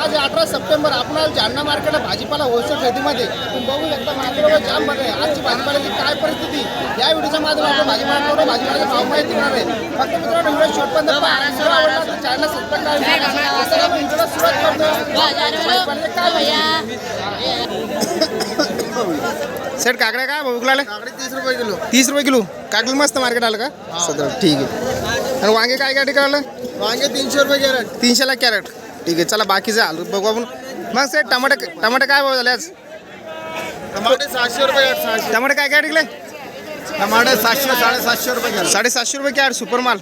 आज अठरा सप्टेंबर आपण जालना मार्केटला भाजीपाला होलसेल खरेदीमध्ये. बघू शकता मार्केटवर जाम भरले आजची भाजीपाल्याची काय परिस्थिती? या व्हिडिओच्या माध्यमातून भाजीपाला भाजीपाल्याचा भाव माहिती देणार आहे. फक्त मित्रांनो व्हिडिओ आवडला चॅनलला सबस्क्राईब सुरुवात करतो. भाजीपाल्याचे काय? सेट काकड्या काय भाऊ काकडे तीस रुपये किलो. तीस रुपये किलो. काकडी मस्त मार्केट आलं का? सध्या ठीक आहे. आणि वांगे काय काय ठिकाणलं? वांगे तीनशे रुपये कॅरेट. तीनशेला कॅरेट. ठीक आहे चला बाकीचं आलू बघू आपण. मग सेट टमाटे टमाटे काय भाव झाले आज? टमाटे सहाशे रुपये सहाशे. टमाटे काय काय टिकले? टमाटे सातशे साडेसातशे रुपये साडेसातशे रुपये कॅरेट सुपर माल.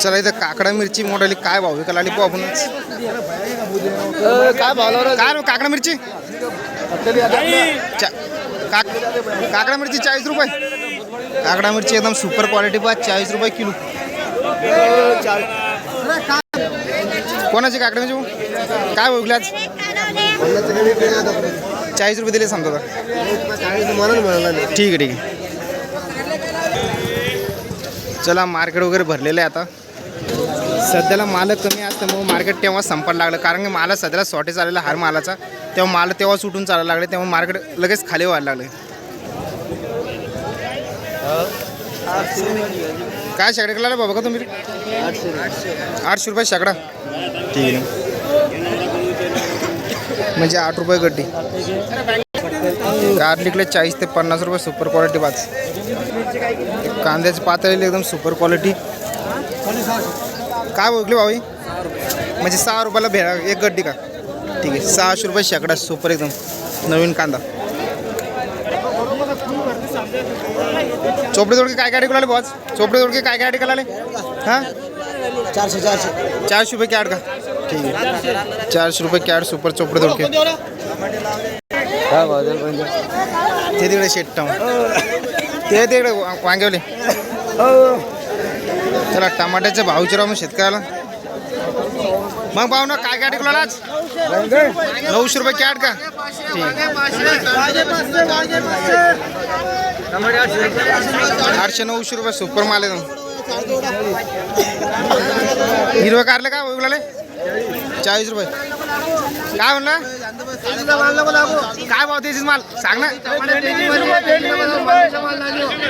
चला इथं काकडा मिरची मोठाली काय भाव विकायला आली पाहू आपण. काय भावला काय रे काकडा मिरची? चा- काक काकडा मिरची चाळीस रुपये. काकडा मिरची एकदम सुपर क्वालिटी पा चाळीस रुपये किलो. कोणाची काकडे म्हणजे काय भाव आज? चाळीस रुपये दिले समजा ठीक आहे ठीक आहे. चला मार्केट वगैरे भरलेलं आहे आता. सध्याला माल कमी असल्यामुळे मार्केट तेव्हा संपायला लागलं. कारण की माला सध्याला शॉर्टेज आलेला हार मालाचा. तेव्हा माल तेव्हा सुटून चालायला लागले तेव्हा मार्केट लगेच खाली व्हायला लागले. काय शेकडे केला बाबा का तुम्ही? आठशे रुपये शेकडा ठीक आहे म्हणजे आठ रुपये गड्डी. कार लिकले चाळीस ते पन्नास रुपये सुपर क्वालिटी पाच कांद्याची पातळी एकदम सुपर क्वालिटी काय बघली भाऊ? म्हणजे सहा रुपयाला भेळा एक गड्डी का? ठीक आहे. सहाशे रुपये शेकडा सुपर एकदम. नवीन कांदा. चोपडे जोडके काय काय टिकला बॉस चोपडे जोडके काय काय टिकला हां? चारशे चारशे चारशे रुपये कॅड का? ठीक आहे. चारशे रुपये कॅड सुपर चोपडे तोडके ते तिकडे शेट्टा ते तिकडे वा- वांगेवले चला टमाट्याच्या भाव विचारा मग शेतकऱ्याला. मग भाऊ ना काय काय टिकलो आज? नऊशे रुपये कॅड का? ठीक आठशे नऊशे रुपये सुपर माल आहे हिरवं कारले का विकलाले चाळीस रुपये. काय म्हणलं? काय भाव त्याची माल? सांग ना.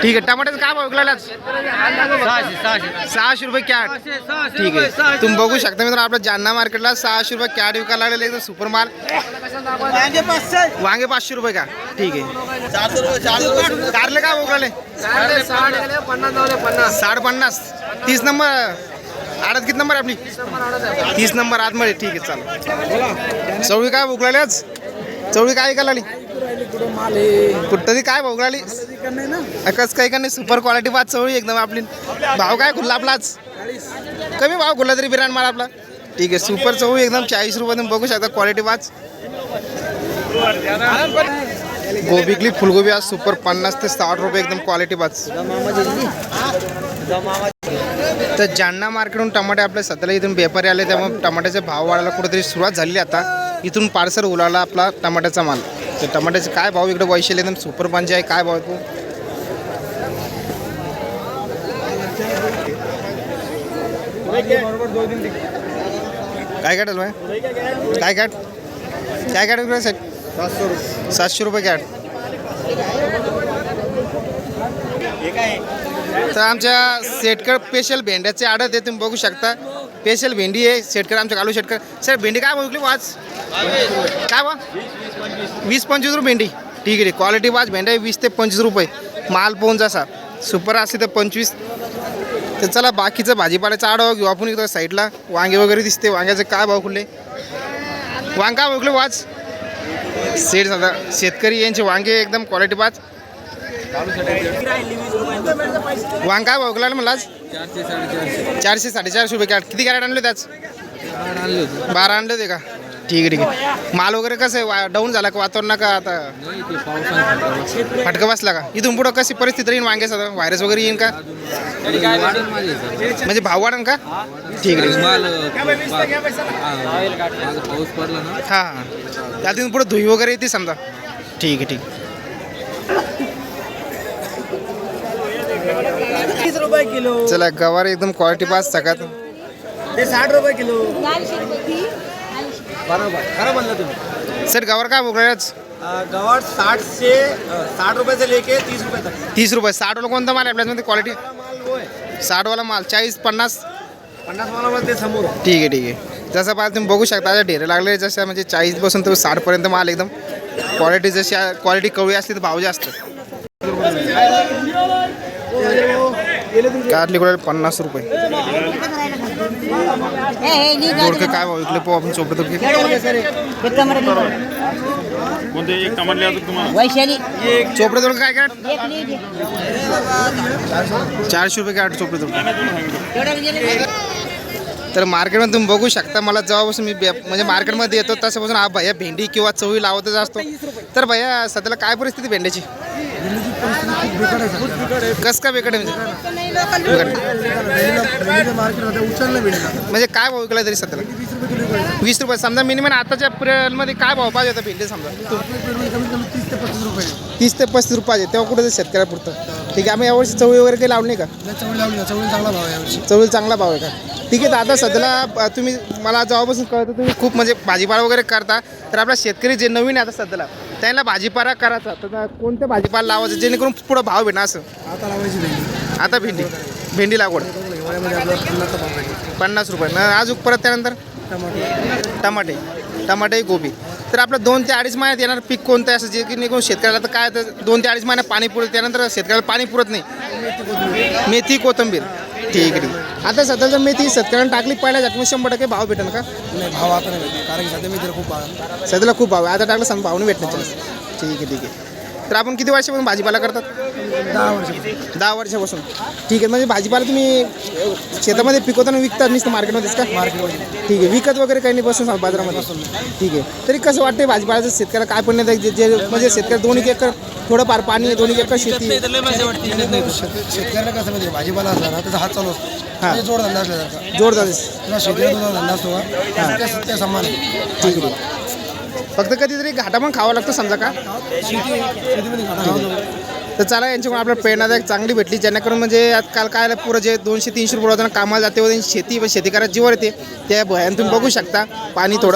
ठीक आहे टमाट्याचं काय भाव विकला सहाशे रुपये कॅट ठीक आहे. तुम्ही बघू शकता मित्र आपल्या जालना मार्केटला सहाशे रुपये कॅट विकायला लागले एकदम सुपर माल. वांगे पाचशे रुपये का? ठीक आहे. कारले काय विकले साठ पन्नास तीस नंबर. आडत किती नंबर आहे आपली? तीस नंबर आतमध्ये. ठीक आहे चालेल. चवळी काय भोगलाली आज? चवळी काय ऐकायला आली कुठं तरी काय भोगलाली कस काही का नाही सुपर क्वालिटी पाच चवळी एकदम आपली. भाव काय खुल्ला आपला आज? कमी भाव खुल्ला तरी बिराण मार आपला. ठीक आहे सुपर चवळी एकदम चाळीस रुपये बघू शकता क्वालिटी पाच. गोबीकली फुलगोबी आज सुपर पन्नास ते साठ रुपये एकदम क्वालिटी पाच. तर जालना मार्केटहून टमाटे आपल्या सध्याला इथून व्यापारी आले त्यामुळे टमाट्याचे भाव वाढायला कुठेतरी सुरुवात झाली आता. इथून पार्सल उलाला आपला टमाट्याचा माल. तर टमाट्याचे काय भाव इकडे वैशिल एकदम सुपर पंच आहे काय भाव आहे तो? काय काढल काय काढ? काय काढ विकलं साहेब? सातशे रुपये कॅट तर आमच्या सेटकर स्पेशल भेंड्याचे आडत आहे तुम्ही बघू शकता. स्पेशल भेंडी आहे शेटकर आमच्या कालू शेटकर सर भेंडी काय बघली वाज काय बा वीस पंचवीस रुपये भेंडी. ठीक आहे क्वालिटी वाज भेंड्या वीस ते पंचवीस रुपये. माल पोहून जसा सुपर असते तर पंचवीस. तर चला बाकीचं भाजीपाल्याचा आढावा घेऊ. आपण इथं साईडला वांगे वगैरे दिसते. वांग्याचे काय भाव खुले वांग काय बघले वाज सेट साधा शेतकरी यांचे वांगे एकदम क्वालिटी वाच वांग काय भाव गेला मला आज चारशे साडेचारशे रुपये कॅरेट. किती कॅरेट आणले त्याच बारा आणले ते का? ठीक आहे ठीक आहे. माल वगैरे कसं आहे? वा डाऊन झाला का? वातावरण का आता? फटका बसला का? इथून पुढं कशी परिस्थिती येईन वांग्याचा व्हायरस वगैरे येईन का? म्हणजे भाव वाढन का? ठीक आहे हां हां. त्यात इथून पुढं धुई वगैरे येते समजा. ठीक आहे ठीक आहे. तीस रुपये किलो? चला गवार एकदम क्वालिटी पास सगळ्यात ते साठ रुपये किलो. बरोबर खरं म्हणलं तुम्ही. सर गवर काय आज? अं, गव्हाट साठ से अं, साठ रुपये से लेके तीस रुपये तक. तीस रुपये. साठवाला कोणता माल आहे आपल्यामध्ये क्वालिटी माल वो है साठवाला माल. चाळीस पन्नास? पन्नास माला ते समोर. ठीक आहे ठीक आहे. जसं पाहिजे तुम्ही बघू शकता ढेरे लागले जसं म्हणजे चाळीसपासून तर साठपर्यंत माल एकदम क्वालिटी जशी क्वालिटी कवळी असली तर भाव जास्त. कारली कुठे पन्नास रुपये. दोडके काय भाव विकले पाहू आपण कोणते एक तुम्हाला? वैशाली. चोपडे दोडके काय लीड चारशे रुपये काय चोपडे दोडके तर मार्केटमध्ये तुम्ही बघू शकता मला जेव्हापासून मी बे- म्हणजे मार्केटमध्ये येतो तसापासून हा भैया भेंडी किंवा चवळी लावतच असतो. तर भैया सध्याला काय परिस्थिती भेंड्याची? कस का बेकड म्हणजे बिकट. म्हणजे काय भाव विकला तरी सध्याला? वीस रुपये. समजा मिनिमम आताच्या पिरियडमध्ये काय भाव पाहिजे होता भेंडी समजा? तीस ते पस्तीस रुपये पाहिजे तेव्हा कुठं शेतकऱ्या पुरतं ठीक आहे आम्ही यावर्षी चवळी वगैरे काही लावली का? चवळी चांगला भाव आहे का? ठीक आहे आता सध्याला अ, तुम्ही मला जेव्हापासून कळतं तुम्ही खूप म्हणजे भाजीपाला वगैरे करता तर आपला शेतकरी जे नवीन आहे आता सध्याला त्यांना भाजीपाला करायचा. तर कोणत्या भाजीपाला लावायचं? जेणेकरून पुढं भाव भेटणार असं. आता लावायची भेंडी. आता भेंडी. भेंडी लागवड. हिवाळ्यामध्ये आपल्याला पन्नासचा भाव भेटेल पन्नास रुपये. न अजून परत त्यानंतर? टमाटे. टमाटे. गोबी. तर आपलं दोन ते अडीच महिन्यात येणार पीक कोणतं आहे असं? जे की निघून शेतकऱ्याला तर काय तर दोन ते अडीच महिन्यात पाणी पुरत. त्यानंतर शेतकऱ्याला पाणी पुरत नाही. मेथी कोथंबीर. ठीक आहे ठीक आहे. आता सध्या जर मेथी शेतकऱ्यांना टाकली पहिल्या झटकून शंभर टक्के भाव भेटेल का? नाही भाव आता नाही भेटणार कारण की सध्या मी तर खूप भाव सध्याला खूप भाव आहे. आता टाकलं सांग भावने भेटण्याचे ठीक आहे ठीक आहे. तर आपण किती वर्षापासून भाजीपाला करतात? दहा वर्ष दहा वर्षापासून. ठीक आहे म्हणजे भाजीपाला तुम्ही शेतामध्ये पिकवताना विकतात नुसतं मार्केटमध्येच का? मार्केटमध्ये. ठीक आहे विकत वगैरे काही नाही बसून बाजारामध्ये. ठीक आहे तरी कसं वाटतंय भाजीपाल्याचं शेतकऱ्याला काय पण नाही जे म्हणजे शेतकरी दोन एक एकर थोडंफार पाणी आहे, दोन एक एकर शेती. शेतकऱ्याला कसं म्हणजे भाजीपाला असला ना त्याचा हात चालू असतो. हा. जोरदार शेतीला तुझा धंदा असतो. का त्या- समान. ठीक आहे. फक्त कधीतरी घाटा पण खावा लागतो समजा का? तर चला यांच्याकडून आपल्याला प्रेरणादायक चांगली भेटली जेणेकरून म्हणजे आजकाल काय पुरं जे दोनशे तीनशे रुपये होताना कामाला जाते व त्यांची शेती व शेती करायची जीवर येते त्या भयान तुम्ही बघू शकता. पाणी थोडं